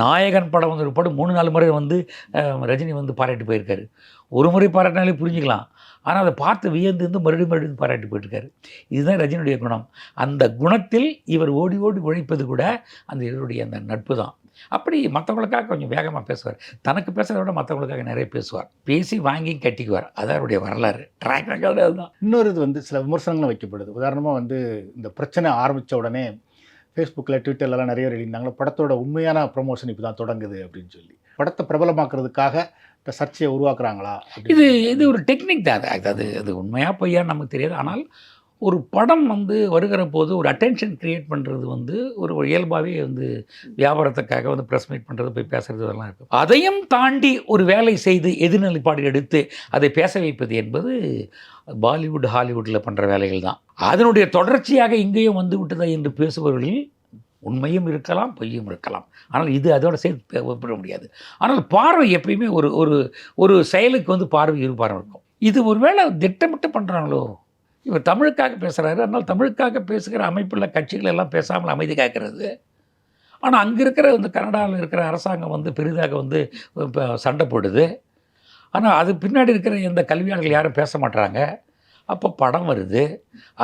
நாயகன் படம் வந்த பிற்பாடு மூணு நாலு முறை வந்து ரஜினி வந்து பாராட்டி போயிருக்காரு. ஒரு முறை பாராட்டினாலே புரிஞ்சுக்கலாம். ஆனால் அதை பார்த்து வியந்து வந்து மறுபடியும் மறுபடியும் பாராட்டி போயிட்டுருக்காரு. இதுதான் ரஜினியுடைய குணம். அந்த குணத்தில் இவர் ஓடி ஓடி உழைப்பது கூட அந்த இவருடைய அந்த நட்பு தான். அப்படி மற்றவங்களுக்காக கொஞ்சம் வேகமாக பேசுவார். தனக்கு பேசுகிறத விட மற்றவங்களுக்காக நிறைய பேசுவார். பேசி வாங்கி கட்டிக்குவார். அதான் அவருடைய வரலாறு. ட்ராக் ரெக்கார்டு அதுதான். இன்னொரு இது வந்து சில விமர்சனங்களும் வைக்கப்படுது. உதாரணமாக வந்து இந்த பிரச்சனை ஆரம்பித்த உடனே ஃபேஸ்புக்கில் ட்விட்டர்லலாம் நிறைய எழுதினாங்க படத்தோட உண்மையான ப்ரொமோஷன் இப்போ தான் தொடங்குது அப்படின்னு சொல்லி. படத்தை பிரபலமாக்குறதுக்காக இந்த சர்ச்சையை உருவாக்குறாங்களா இது இது ஒரு டெக்னிக் தான். அது அது அது உண்மையாக பொய்யான்னு நமக்கு தெரியாது. ஆனால் ஒரு படம் வந்து வருகிற போது ஒரு அட்டென்ஷன் க்ரியேட் பண்ணுறது வந்து ஒரு இயல்பாகவே வந்து வியாபாரத்துக்காக வந்து ப்ரெஸ் மீட் பண்ணுறது போய் பேசுகிறது இதெல்லாம் இருக்கும் அதையும் தாண்டி ஒரு வேலை செய்து எதிர்நிலைப்பாடு எடுத்து அதை பேச வைப்பது என்பது பாலிவுட் ஹாலிவுட்டில் பண்ணுற வேலைகள் தான். அதனுடைய தொடர்ச்சியாக இங்கேயும் வந்து விட்டதா என்று பேசுபவர்களில் உண்மையும் இருக்கலாம் பொய்யும் இருக்கலாம். ஆனால் இது அதோட சேர்த்து ஒப்பிட முடியாது. ஆனால் பார்வை எப்பயுமே ஒரு ஒரு ஒரு செயலுக்கு வந்து பார்வை இருபாரம் இருக்கும் இது ஒருவேளை திட்டமிட்டு பண்ணுறாங்களோ இவர் தமிழுக்காக பேசுகிறாரு அதனால் தமிழுக்காக பேசுகிற அமைப்பில் கட்சிகள் எல்லாம் பேசாமல் அமைதி காக்கிறது. ஆனால் அங்கே இருக்கிற இந்த கனடாவில் இருக்கிற அரசாங்கம் வந்து பெரிதாக வந்து இப்போ சண்டை போடுது. ஆனால் அது பின்னாடி இருக்கிற இந்த கல்வியாளர்கள் யாரும் பேச மாட்டுறாங்க அப்போ படம் வருது.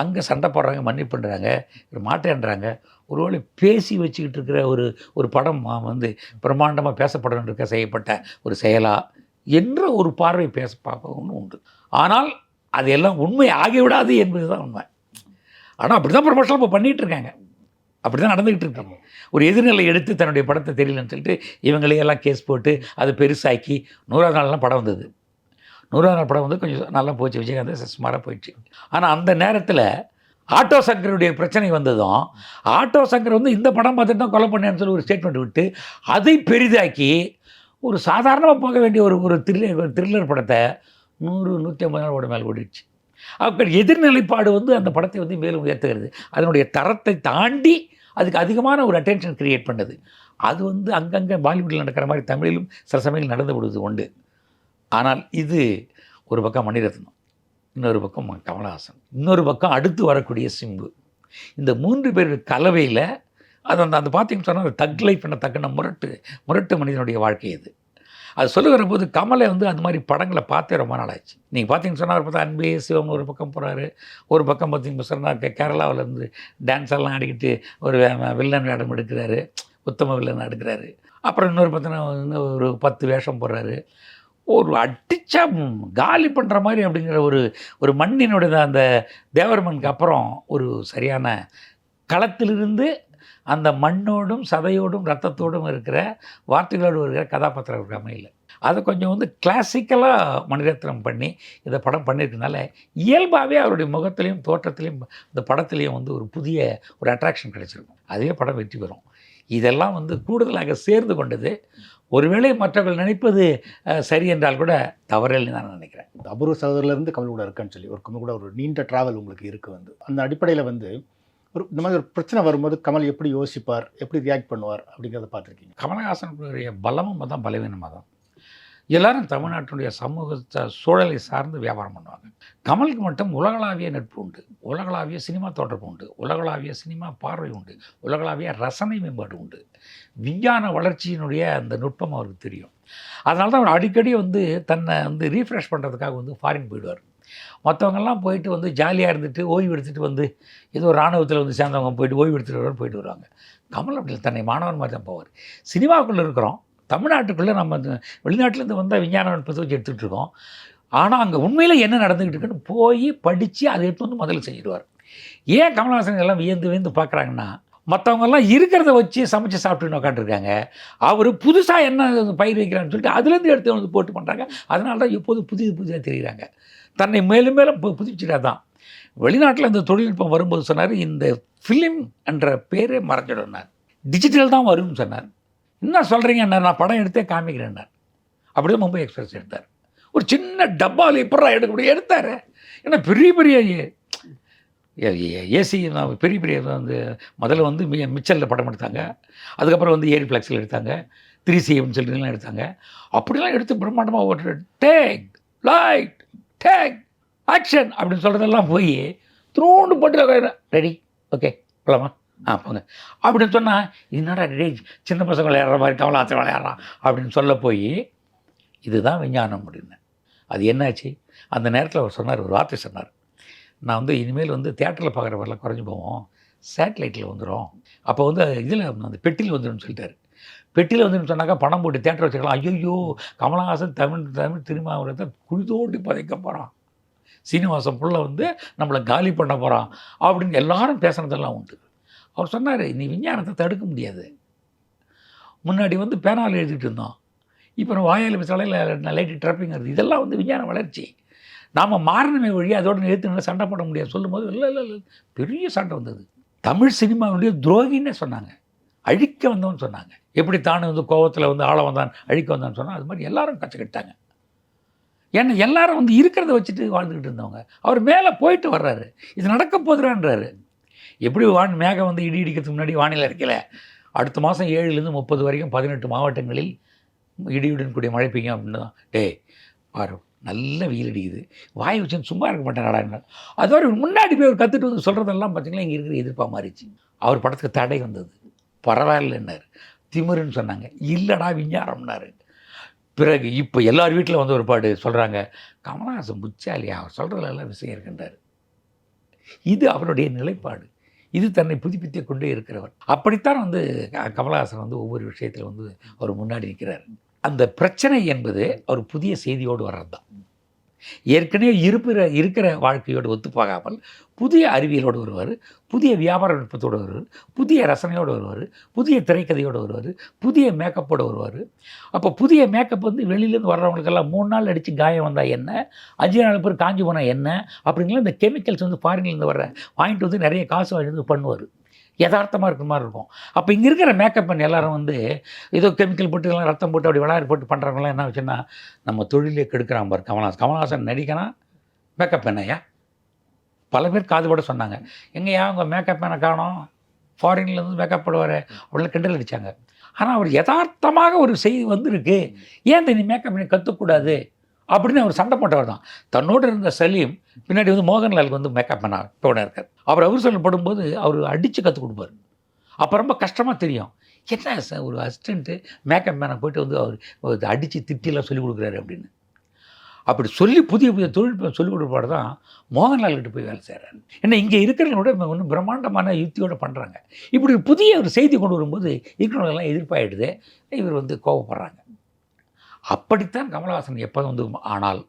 அங்கே சண்டை போடுறாங்க மன்னிப்புன்றாங்க பண்ணுறாங்க மாட்டேன்றாங்க. ஒருவேளை பேசி வச்சுக்கிட்டு இருக்கிற ஒரு ஒரு படம் வந்து பிரம்மாண்டமாக பேசப்படணும் இருக்க செய்யப்பட்ட ஒரு செயலா என்ற ஒரு பார்வை பேச பார்ப்பவங்க உண்டு. ஆனால் எல்லாம் உண்மை ஆகிவிடாது என்பது தான் உண்மை. ஆனால் அப்படி தான் ப்ரொமோஷன் இப்போ பண்ணிகிட்டு இருக்காங்க அப்படி தான் நடந்துக்கிட்டு இருக்காங்க ஒரு எதிர்நிலை எடுத்து தன்னுடைய படத்தை தெரியலன்னு சொல்லிட்டு இவங்களே எல்லாம் கேஸ் போட்டு அதை பெருசாக்கி நூறாவது நாள்லாம் படம் வந்தது. நூறாவது நாள் படம் வந்து கொஞ்சம் நல்லா போச்சு. விஜயகாந்த் சுமாராக போயிடுச்சு. ஆனால் அந்த நேரத்தில் ஆட்டோ சங்கருடைய பிரச்சனை வந்ததும் ஆட்டோ சங்கர் வந்து இந்த படம் பார்த்துட்டு தான் கொலை பண்ணேன்னு சொல்லி ஒரு ஸ்டேட்மெண்ட் விட்டு அதை பெரிதாக்கி ஒரு சாதாரணமாக போக வேண்டிய ஒரு ஒரு த்ரில்லர் த்ரில்லர் படத்தை நூறு நூற்றி ஐம்பது நாள் ஓட மேலே ஓடிடுச்சு. அப்போ எதிர்நிலைப்பாடு வந்து அந்த படத்தை வந்து மேலும் உயர்த்துகிறது. அதனுடைய தரத்தை தாண்டி அதுக்கு அதிகமான ஒரு அட்டென்ஷன் கிரியேட் பண்ணுது. அது வந்து அங்கங்கே பாலிவுட்டில் நடக்கிற மாதிரி தமிழிலும் சில சமயங்கள் நடந்து விடுவது உண்டு. ஆனால் இது ஒரு பக்கம் மணிரத்னம் இன்னொரு பக்கம் கமலஹாசன் இன்னொரு பக்கம் அடுத்து வரக்கூடிய சிம்பு. இந்த மூன்று பேர் கலவையில் அது அந்த அந்த பார்த்தீங்கன்னு சொன்னால் அந்த தக் லைஃப் என்ன தக்குன முரட்டு முரட்டு மனிதனுடைய வாழ்க்கை இது. அது சொல்லுகிற போது கமலை வந்து அந்த மாதிரி படங்களை பார்த்தே ரொம்ப நாள் ஆச்சு நீங்கள் பார்த்தீங்கன்னு சொன்னால் பார்த்தா அன்பே சிவம் ஒரு பக்கம் போகிறாரு ஒரு பக்கம் பார்த்தீங்கன்னு சொன்னால் கேரளாவில் இருந்து டான்ஸ் எல்லாம் ஆடிக்கிட்டு ஒரு வில்லன் வேடம் எடுக்கிறாரு. உத்தம வில்லன் எடுக்கிறாரு. அப்புறம் இன்னொரு பார்த்தீங்கன்னா இன்னும் ஒரு பத்து வேஷம் போடுறாரு. ஒரு அடித்தா காலி பண்ணுற மாதிரி அப்படிங்கிற ஒரு ஒரு மண்ணினுடைய அந்த தேவர்மனுக்கு அப்புறம் ஒரு சரியான களத்திலிருந்து அந்த மண்ணோடும் சதையோடும் ரத்தத்தோடும் இருக்கிற வார்த்தைகளோடு இருக்கிற கதாபாத்திரம் இருக்க அமையல அதை கொஞ்சம் வந்து கிளாசிக்கலாக மணிரத்னம் பண்ணி இந்த படம் பண்ணியிருக்கனால இயல்பாகவே அவருடைய முகத்திலையும் தோற்றத்திலையும் இந்த படத்துலேயும் வந்து ஒரு புதிய ஒரு அட்ராக்ஷன் கிடைச்சிருக்கும். அதே படம் வெற்றி பெறும். இதெல்லாம் வந்து கூடுதலாக சேர்ந்து கொண்டது ஒருவேளை மற்றவர்கள் நினைப்பது சரி என்றால் கூட தவறில்லை நான் நினைக்கிறேன். இந்த அபூர்வ சகோதரிலேருந்து கமல் கூட இருக்கான்னு சொல்லி ஒரு கமல் கூட ஒரு நீண்ட ட்ராவல் உங்களுக்கு இருக்குது வந்து. அந்த அடிப்படையில் வந்து ஒரு இந்த மாதிரி ஒரு பிரச்சனை வரும்போது கமல் எப்படி யோசிப்பார்? எப்படி ரியாக்ட் பண்ணுவார்? அப்படிங்கிறத பார்த்துருக்கீங்க. கமலஹாசனுடைய பலமும் தான் பலவீனமாக தான் எல்லாரும் தமிழ்நாட்டினுடைய சமூக ச- சூழலை சார்ந்து வியாபாரம் பண்ணுவாங்க. கமலுக்கு மட்டும் உலகளாவிய நட்பு உண்டு உலகளாவிய சினிமா தொடர்பு உண்டு உலகளாவிய சினிமா பார்வை உண்டு உலகளாவிய ரசனை மேம்பாடு உண்டு. விஞ்ஞான வளர்ச்சியினுடைய அந்த நுட்பம் அவருக்கு தெரியும். அதனால தான் அவர் அடிக்கடி வந்து தன்னை வந்து ரீஃப்ரெஷ் பண்ணுறதுக்காக வந்து ஃபாரின் போயிடுவார். மற்றவங்கெல்லாம் போயிட்டு வந்து ஜாலியாக இருந்துட்டு ஓய்வு எடுத்துகிட்டு வந்து ஏதோ ராணுவத்தில் வந்து சேர்ந்தவங்க போயிட்டு ஓய்வு எடுத்துகிட்டு வருவார் போயிட்டு வருவாங்க. கமல் அப்படி தன்னை மாணவன் மாதிரி தான் போவார். சினிமாக்குள்ளே இருக்கிறோம். தமிழ்நாட்டுக்குள்ளே நம்ம இந்த வெளிநாட்டிலேருந்து வந்த விஞ்ஞான நுட்பத்தை வச்சு எடுத்துகிட்டு இருக்கோம். ஆனால் அங்கே உண்மையில் என்ன நடந்துக்கிட்டு இருக்குன்னு போய் படித்து அதை எடுத்து வந்து முதல்ல செஞ்சிடுவார் ஏன் கமல்ஹாசன் எல்லாம் வியந்து வியந்து பார்க்குறாங்கன்னா மற்றவங்கெல்லாம் இருக்கிறத வச்சு சமைச்சு சாப்பிட்டுன்னு உட்காந்துருக்காங்க அவர் புதுசாக என்ன பயிர் வைக்கிறான்னு சொல்லிட்டு அதுலேருந்து எடுத்து வந்து போட்டு பண்ணுறாங்க அதனால தான் எப்போதும் புதிய புதிதாக தெரியுறாங்க. தன்னை மேலும் மேலும் பு- புதுப்பிச்சுட்டா தான். வெளிநாட்டில் இந்த தொழில்நுட்பம் வரும்போது சொன்னார் இந்த ஃபிலிம் என்ற பேரே மறைஞ்சிடும்னார் டிஜிட்டல் தான் வரும்னு சொன்னார். என்ன சொல்கிறீங்க நான் படம் எடுத்தே காமிக்கிறேன்னார் அப்படியே மும்பை எக்ஸ்பிரஸ் எடுத்தார். ஒரு சின்ன டப்பாவில் எப்படா எடுக்க முடியும்? எடுத்தார். ஏன்னா பெரிய பெரிய ஏசி பெரிய பெரிய வந்து முதல்ல வந்து மி மிச்சலில் படம் எடுத்தாங்க. அதுக்கப்புறம் வந்து ஏரி ஃப்ளெக்ஸில் எடுத்தாங்க. த்ரீ சிஎம்னு சொல்லிட்டுலாம் எடுத்தாங்க. அப்படிலாம் எடுத்து பிரம்மாண்டமாக ஒரு டேக் லைட் டேக் ஆக்ஷன் அப்படின்னு சொல்கிறதெல்லாம் போய் த்ரூண்டு போட்டு ரெடி ஓகே போகலாமா ஆ போங்க. அப்படின்னு சொன்னால் என்னடா ரெடி சின்ன பசங்க விளையாடுற மாதிரி கமலாசன் விளையாடுறான் அப்படின்னு சொல்ல போய் இதுதான் விஞ்ஞானம் அப்படின்னு. அது என்னாச்சு? அந்த நேரத்தில் அவர் சொன்னார் ஒரு வார்த்தை சொன்னார். நான் வந்து இனிமேல் வந்து தேட்டரில் பார்க்குற வரலாம் குறைஞ்சி போவோம். சேட்டலைட்டில் வந்துடும் அப்போ வந்து இதில் அந்த பெட்டியில் வந்துடும் சொல்லிட்டாரு. பெட்டியில் வந்துடும் சொன்னாக்கா பணம் போட்டு தேட்டர் வச்சுக்கலாம் ஐயோ கமலஹாசன் தமிழ் தமிழ் திருமாவளத்தை குழி பதைக்க போகிறான் சீனிவாசன் புள்ள வந்து நம்மளை காலி பண்ண போகிறான் அப்படின்னு எல்லாரும் பேசுனதெல்லாம் உண்டு. அவர் சொன்னார் நீ விஞ்ஞானத்தை தடுக்க முடியாது. முன்னாடி வந்து பேனால் எழுதிட்டு இருந்தோம் இப்போ நம்ம வாயால் பேசாலையில் லைட்டு ட்ரப்பிங் வருது. இதெல்லாம் வந்து விஞ்ஞான வளர்ச்சி. நாம் மாறணுமே வழி அதோட நிறுத்தி சண்டை போட முடியாது. சொல்லும்போது இல்லை இல்லை இல்லை பெரிய சண்டை வந்தது. தமிழ் சினிமாவுடைய துரோகின்னே சொன்னாங்க. அழிக்க வந்தவன் சொன்னாங்க. எப்படி தானே வந்து கோவத்தில் வந்து ஆள வந்தான் அழிக்க வந்தான்னு சொன்னால் அது மாதிரி எல்லாரும் கற்றுக்கிட்டாங்க ஏன்னா எல்லாரும் வந்து இருக்கிறத வச்சுட்டு வாழ்ந்துக்கிட்டு இருந்தவங்க. அவர் மேலே போயிட்டு வர்றாரு. இது நடக்க போதுறான்றாரு எப்படி வான் மேகம் வந்து இடி இடிக்கிறதுக்கு முன்னாடி வானிலை இருக்கல அடுத்த மாதம் ஏழுலேருந்து முப்பது வரைக்கும் பதினெட்டு மாவட்டங்களில் இடியுடன் கூடிய மழை பெய்யும் அப்படின்னு தான் டேய் பாரு நல்ல வெயில் அடிக்குது. வாய் வச்சு சும்மா இருக்க மாட்டேன் அது மாதிரி முன்னாடி போய் அவர் கற்றுட்டு வந்து சொல்கிறதெல்லாம் பார்த்தீங்கன்னா இங்கே இருக்கிற எதிர்ப்பாக மாறிச்சு அவர் படத்துக்கு தடை வந்தது. பரவாயில்லைன்னாரு திமிருன்னு சொன்னாங்க. இல்லைடா விஞ்ஞானம்னாரு. பிறகு இப்போ எல்லார் வீட்டில் வந்து ஒரு பாடு சொல்கிறாங்க கமலஹாசன் புச்சாலியா அவர் சொல்கிறதுல விஷயம் இருக்கின்றார். இது அவருடைய நிலைப்பாடு. இது தன்னை புதுப்பித்து கொண்டே இருக்கிறவர். அப்படித்தான் வந்து க- கமலஹாசன் வந்து ஒவ்வொரு விஷயத்தில் வந்து அவர் முன்னாடி நிற்கிறார் அந்த பிரச்சனை என்பது அவர் புதிய செய்தியோடு வர்றது தான் ஏற்கனவே இருப்பிற இருக்கிற வாழ்க்கையோடு ஒத்துப்போகாமல் புதிய அறிவியலோடு வருவார் புதிய வியாபார நுட்பத்தோடு வருவார் புதிய ரசனையோடு வருவார் புதிய திரைக்கதையோடு வருவார் புதிய மேக்கப்போடு வருவார் அப்போ புதிய மேக்கப் வந்து வெளியிலேருந்து வர்றவங்களுக்கெல்லாம் மூணு நாள் அடித்து காயம் வந்தால் என்ன? அஞ்சு நாலு பேர் காஞ்சி போனால் என்ன? அப்படிங்கிற இந்த கெமிக்கல்ஸ் வந்து ஃபாரின்லேருந்து வர வாங்கிட்டு வந்து நிறைய காசு வாங்கிட்டு வந்து பண்ணுவார். யதார்த்தமாக இருக்கிற மாதிரி இருக்கும். அப்போ இங்கே இருக்கிற மேக்கப் பண்ண எல்லாரும் வந்து ஏதோ கெமிக்கல் போட்டு எல்லாம் ரத்தம் போட்டு அப்படி விளையாடு போட்டு பண்ணுறவங்களாம் என்ன வச்சுன்னா நம்ம தொழிலே கெடுக்கிறான் பாரு கமல்ஹாசன். கமல்ஹாசன் நடிக்கனா மேக்கப் என்னையா பல பேர் காதுபட சொன்னாங்க. எங்கேயா உங்கள் மேக்கப் என்ன காணோம். ஃபாரின்லேருந்து மேக்கப் போடுவார். அப்படிலாம் கிண்டல் அடித்தாங்க ஆனால் அவர் யதார்த்தமாக ஒரு செய்தி வந்திருக்கு. ஏன் இந்த நீ மேக்கப் பண்ணி கற்றுக்கூடாது அப்படின்னு அவர் சண்டை போட்டவர் தான். தன்னோடு இருந்த சலீம் பின்னாடி வந்து மோகன்லாலுக்கு வந்து மேக்கப் பண்ண இப்போ இருக்கார். அவர் அவர் சொல்லப்படும்போது அவர் அடித்து கற்றுக் கொடுப்பார். அப்போ ரொம்ப கஷ்டமாக தெரியும். என்ன சார் ஒரு அசிஸ்டண்ட்டு மேக்கப் மேனை போயிட்டு வந்து அவர் அடித்து திட்டிலாம் சொல்லிக் கொடுக்குறாரு அப்படின்னு. அப்படி சொல்லி புதிய புதிய தொழில்நுட்பம் சொல்லிக் கொடுப்பாடு தான் மோகன்லால்கிட்ட போய் வேலை செய்கிறாரு ஏன்னா இங்கே இருக்கிறவங்களோட ஒன்றும் பிரம்மாண்டமான யுக்தியோடு பண்ணுறாங்க இப்படி புதிய ஒரு செய்தி கொண்டு வரும்போது இருக்கிறவங்கெல்லாம் எதிர்ப்பாயிடுது. இவர் வந்து கோவப்படுறாங்க. அப்படித்தான் கமலஹாசன் எப்போ வந்து ஆனால்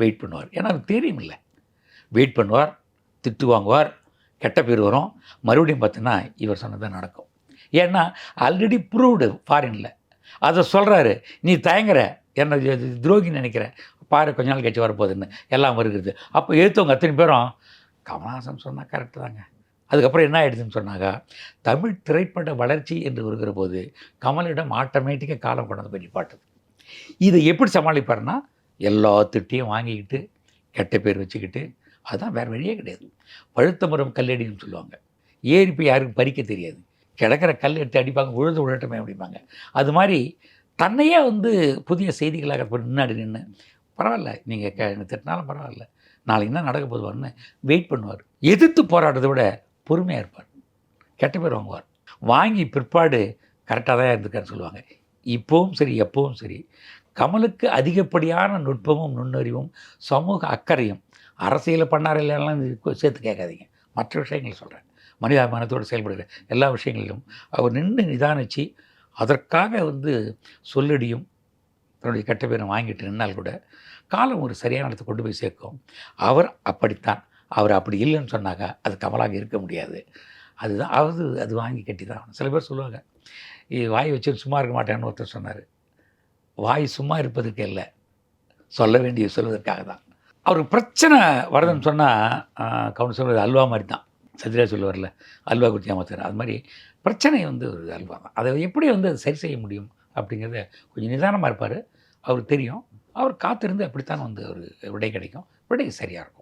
வெயிட் பண்ணுவார். ஏன்னா தெரியும் இல்லை வெயிட் பண்ணுவார் திட்டு வாங்குவார் கெட்ட பேர் வரும். மறுபடியும் பார்த்தீங்கன்னா இவர் சொன்னது நடக்கும். ஏன்னா ஆல்ரெடி ப்ரூவ்டு ஃபாரினில் அதை சொல்கிறாரு நீ தயங்குற என்ன துரோகி நினைக்கிற. பாரு கொஞ்ச நாள் கழிச்சு வரப்போகுதுன்னு எல்லாம் வருகிறது. அப்போ எழுத்தவங்க அத்தனை பேரும் கமலஹாசன் சொன்னால் கரெக்டு தாங்க. அதுக்கப்புறம் என்ன ஆயிடுதுன்னு சொன்னாங்க தமிழ் திரைப்பட வளர்ச்சி என்று வருகிற போது கமலிடம் ஆட்டோமேட்டிக்காக காலம் கொண்டு போய் நிப்பாட்டுது இதை எப்படி சமாளிப்பாருன்னா எல்லா திட்டியும் வாங்கிக்கிட்டு கெட்ட பேர் வச்சுக்கிட்டு அதுதான் வேறு வழியே கிடையாது. பழுத்த மரம் கல்லடின்னு சொல்லுவாங்க. ஏறி போய் யாருக்கும் பறிக்க தெரியாது? கிடக்கிற கல் எடுத்து அடிப்பாங்க உழுது உழட்டமே அப்படிம்பாங்க. அது மாதிரி தன்னையே வந்து புதிய செய்திகளாக முன்னாடி நின்று பரவாயில்ல நீங்கள் க திட்டினாலும் பரவாயில்ல நாளைக்கு என்ன நடக்க போதுவார்னு வெயிட் பண்ணுவார். எதிர்த்து போராடுறதை விட பொறுமையாக இருப்பார். கெட்ட பேர் வாங்குவார். வாங்கி பிற்பாடு கரெக்டாக தான் இருந்திருக்காருன்னு சொல்லுவாங்க. இப்போவும் சரி எப்போவும் சரி. கமலுக்கு அதிகப்படியான நுட்பமும் நுண்ணறிவும் சமூக அக்கறையும் அரசியலில் பண்ணார் இல்லைலாம் சேர்த்து கேட்காதீங்க. மற்ற விஷயங்கள் சொல்கிறேன் மனிதாபிமானத்தோடு செயல்படுகிற எல்லா விஷயங்களிலும் அவர் நின்று நிதானித்து அதற்காக வந்து சொல்லடியும் தன்னுடைய கெட்ட பேரை வாங்கிட்டு நின்னால் கூட காலம் ஒரு சரியான இடத்தை கொண்டு போய் சேர்க்கும். அவர் அப்படித்தான். அவர் அப்படி இல்லைன்னு சொன்னாக்கா அது கமலாக இருக்க முடியாது. அதுதான் அது அது வாங்கி கட்டி தான் சில பேர் சொல்லுவாங்க வாய் வச்சு சும்மா இருக்க மாட்டேன்னு ஒருத்தர் சொன்னார். வாய் சும்மா இருப்பதற்கு இல்லை சொல்ல வேண்டிய சொல்வதற்காக தான். அவருக்கு பிரச்சனை வருதுன்னு சொன்னால் கவுன் சொல்வது அல்வா மாதிரி தான். சத்யா சொல்லுவார்ல அல்வா குத்தி அமைச்சார் அது மாதிரி பிரச்சனை வந்து ஒரு அல்வா தான். அதை எப்படி வந்து அதை சரி செய்ய முடியும் அப்படிங்கிறத கொஞ்சம் நிதானமாக இருப்பார். அவருக்கு தெரியும். அவர் காத்திருந்து அப்படித்தான் வந்து ஒரு விடை கிடைக்கும். விடை சரியாக இருக்கும்.